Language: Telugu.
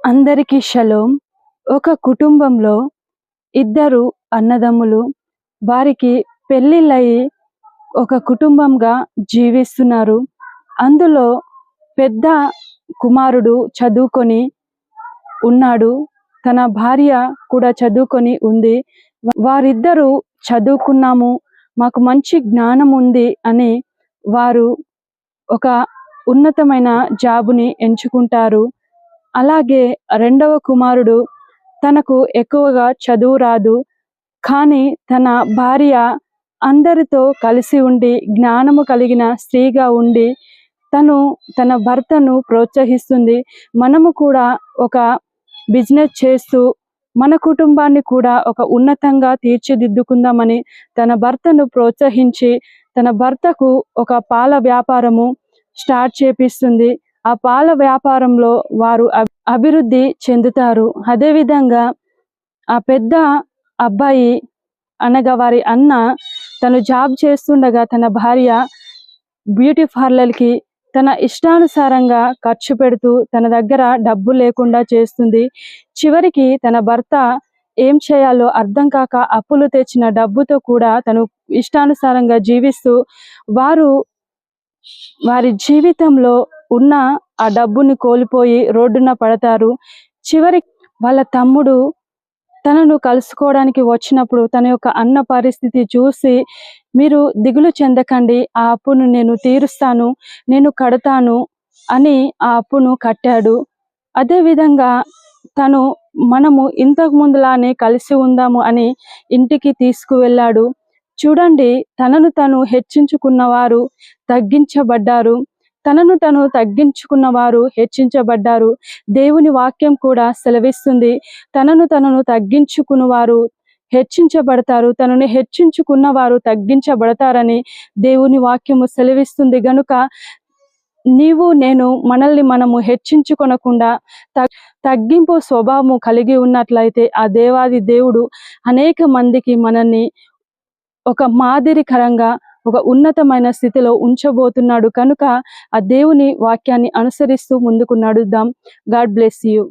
అందరికీ షలోం. ఒక కుటుంబంలో ఇద్దరు అన్నదమ్ములు వారికి పెళ్ళిళ్ళయి ఒక కుటుంబంగా జీవిస్తున్నారు. అందులో పెద్ద కుమారుడు చదువుకొని ఉన్నాడు. తన భార్య కూడా చదువుకొని ఉంది. వారిద్దరూ చదువుకున్నాము మాకు మంచి జ్ఞానం ఉంది అని వారు ఒక ఉన్నతమైన జాబుని ఎంచుకుంటారు. అలాగే రెండవ కుమారుడు తనకు ఎక్కువగా చదువు రాదు. కానీ తన భార్య అందరితో కలిసి ఉండి జ్ఞానము కలిగిన స్త్రీగా ఉండి తను తన భర్తను ప్రోత్సహిస్తుంది. మనము కూడా ఒక బిజినెస్ చేస్తూ మన కుటుంబాన్ని కూడా ఒక ఉన్నతంగా తీర్చిదిద్దుకుందామని తన భర్తను ప్రోత్సహించి తన భర్తకు ఒక పాల వ్యాపారము స్టార్ట్ చేపిస్తుంది. ఆ పాల వ్యాపారంలో వారు అభివృద్ధి చెందుతారు. అదేవిధంగా ఆ పెద్ద అబ్బాయి అనగా వారి అన్న తను జాబ్ చేస్తుండగా తన భార్య బ్యూటీ పార్లర్కి తన ఇష్టానుసారంగా ఖర్చు పెడుతూ తన దగ్గర డబ్బు లేకుండా చేస్తుంది. చివరికి తన భర్త ఏం చేయాలో అర్థం కాక అప్పులు తెచ్చిన డబ్బుతో కూడా తను ఇష్టానుసారంగా జీవిస్తూ వారు వారి జీవితంలో ఉన్న ఆ డబ్బుని కోల్పోయి రోడ్డున పడతారు. చివరి వాళ్ళ తమ్ముడు తనను కలుసుకోవడానికి వచ్చినప్పుడు తన యొక్క అన్న పరిస్థితి చూసి మీరు దిగులు చెందకండి ఆ అప్పును నేను తీరుస్తాను నేను కడతాను అని ఆ అప్పును కట్టాడు. అదేవిధంగా తను మనము ఇంతకు ముందులానే కలిసి ఉందాము అని ఇంటికి తీసుకువెళ్ళాడు. చూడండి తనను తను హెచ్చించుకున్న వారు తగ్గించబడ్డారు. తనను తను తగ్గించుకున్న వారు హెచ్చించబడ్డారు. దేవుని వాక్యం కూడా సెలవిస్తుంది. తనను తనను తగ్గించుకున్న వారు హెచ్చించబడతారు. తనని హెచ్చించుకున్న వారు తగ్గించబడతారని దేవుని వాక్యము సెలవిస్తుంది. గనుక నీవు నేను మనల్ని మనము హెచ్చించుకొనకుండా తగ్గింపు స్వభావము కలిగి ఉన్నట్లయితే ఆ దేవాది దేవుడు అనేక మందికి మనల్ని ఒక మాదిరికరంగా ఒక ఉన్నతమైన స్థితిలో ఉంచబోతున్నాడు. కనుక ఆ దేవుని వాక్యాన్ని అనుసరిస్తూ ముందుకు నడుద్దాం. God bless you.